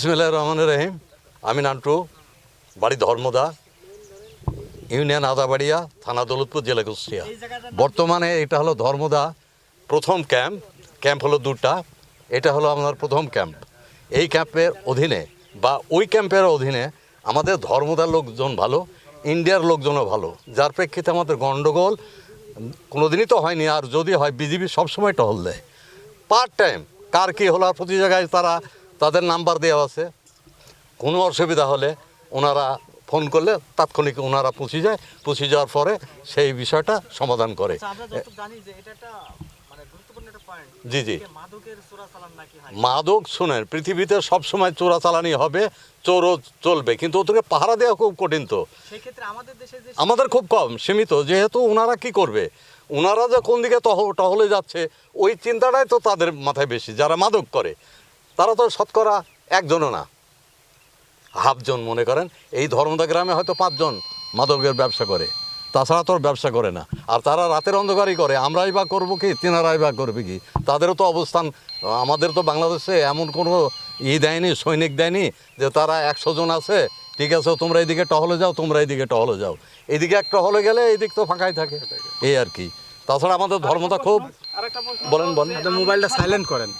বিসমিল্লাহ রহমান রহিম। আমি নান্টু, বাড়ি ধর্মদা, ইউনিয়ন আদাবাড়িয়া, থানা দৌলতপুর, জেলা কুষ্টিয়া। বর্তমানে এটা হলো ধর্মদা প্রথম ক্যাম্প। ক্যাম্প হলো দুটা। এটা হলো আমার প্রথম ক্যাম্প। এই ক্যাম্পের অধীনে বা ওই ক্যাম্পের অধীনে আমাদের ধর্মদার লোকজন ভালো, ইন্ডিয়ার লোকজনও ভালো। যার প্রেক্ষিতে আমাদের গণ্ডগোল কোনোদিনই তো হয়নি, আর যদি হয়, বিজিবি সবসময় টহল দেয়। পার্ট টাইম কার কী হলো আর প্রতি জায়গায় তারা তাদের নাম্বার দেওয়া আছে। কোনো অসুবিধা হলে ওনারা ফোন করলে তাৎক্ষণিক ওনারা পৌঁছে যায়। পৌঁছে যাওয়ার পরে সেই বিষয়টা সমাধান করে। আচ্ছা, মানে জি জি। মাদক শুনেন পৃথিবীতে সবসময় চোরাচালানি হবে চোরও চলবে। কিন্তু ওদেরকে পাহারা দেওয়া খুব কঠিন তো। আমাদের খুব কম সীমিত। যেহেতু ওনারা কি করবে? ওনারা যে কোন দিকে টহ টহলে যাচ্ছে ওই চিন্তাটাই তো তাদের মাথায় বেশি যারা মাদক করে। তারা তো শতকরা একজনও না। হাফজন মনে করেন এই ধর্মদা গ্রামে হয়তো পাঁচজন মাদকের ব্যবসা করে। তাছাড়া তো আর ব্যবসা করে না। আর তারা রাতের অন্ধকারই করে। আমরাই বা করব কি তেনারাই বা করবে কি? তাদেরও তো অবস্থান আমাদের তো বাংলাদেশে এমন কোনো ই দেয়নি সৈনিক দেয়নি যে তারা একশো জন আছে ঠিক আছে তোমরা এদিকে টহলে যাও তোমরা এদিকে টহলে যাও। এদিকে এক টহলে গেলে এদিক তো ফাঁকাই থাকে। এই আর কি। তাছাড়া আমাদের ধর্মটা খুব বলেন বলেন। মোবাইলটা সাইলেন্ট করেন।